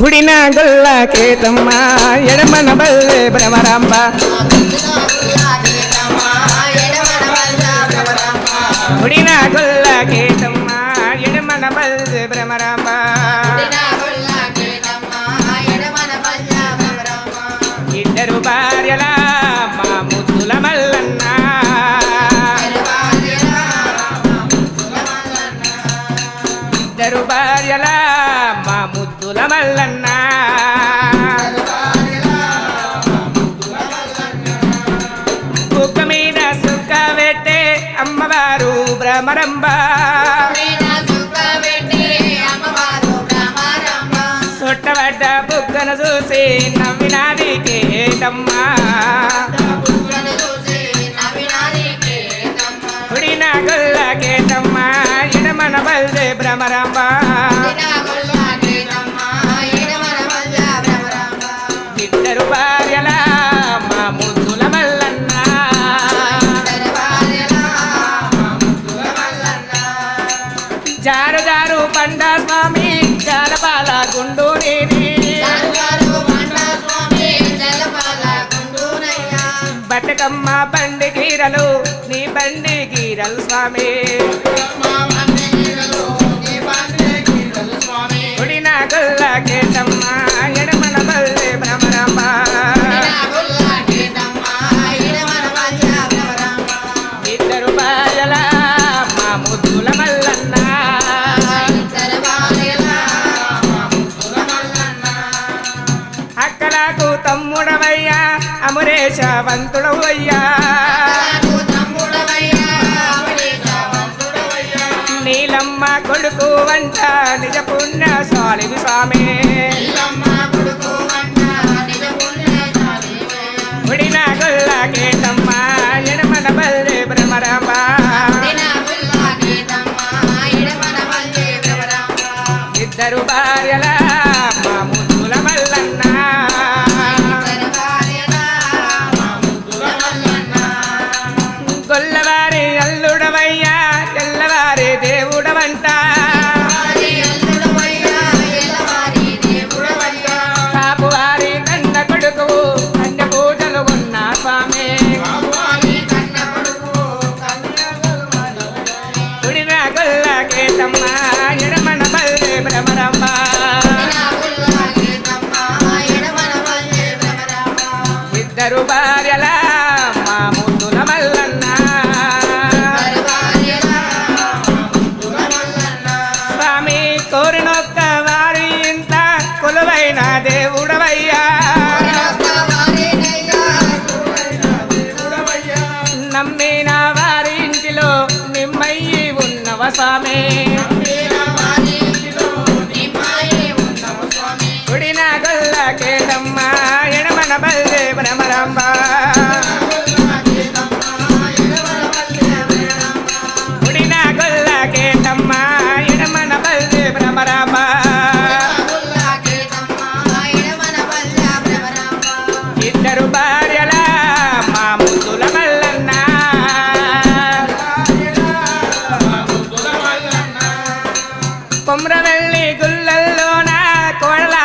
కుడిన గొల్ల కేతమ్మ ఎడమన బల్లె భ్రమరాంబ కుడిన గొల్ల కేతమ్మ ఎడమన బల్లె భ్రమరాంబ ఇద్దరు భార్యల భార్యల మా ముద్దుల మల్లన్న. కుక్క మీద సుక్క పెట్టే అమ్మవారు భ్రమరంబ చుట్టబడ్డ బుగ్గను చూసి నవ్వినాది కేటమ్మా కుడిన గుల్ల కేటమ్మా ఎడమన బల్దే భ్రమరంబా జారు జారు పండ స్వామి జలపాల గుండు నీది బతుకమ్మ బండి గీరలు నీ బండి గీరలు స్వామి. పంతుడవయ్యా నీలమ్మ కొడుకు వంట నిజ పుణ్య స్వామి స్వామి గుడిన గొల్ల కేటమ్మ ఎడమన బల్లె భ్రమరమ్మ ఇద్దరు భార్యలా ఇద్దరు భార్యల మా ముద్దుల మల్లన్న. స్వామి కోరినొక్క వారి ఇంత కొలువైన దేవుడవయ్యా. నమ్మిన వారి ఇంటిలో నిమ్మయ్యి ఉన్నవ స్వామి. ఇద్దరు భార్యల మా ముద్దుల మల్లన్న. కొమ్రవెల్లి గుల్లల్లోన కోడలాట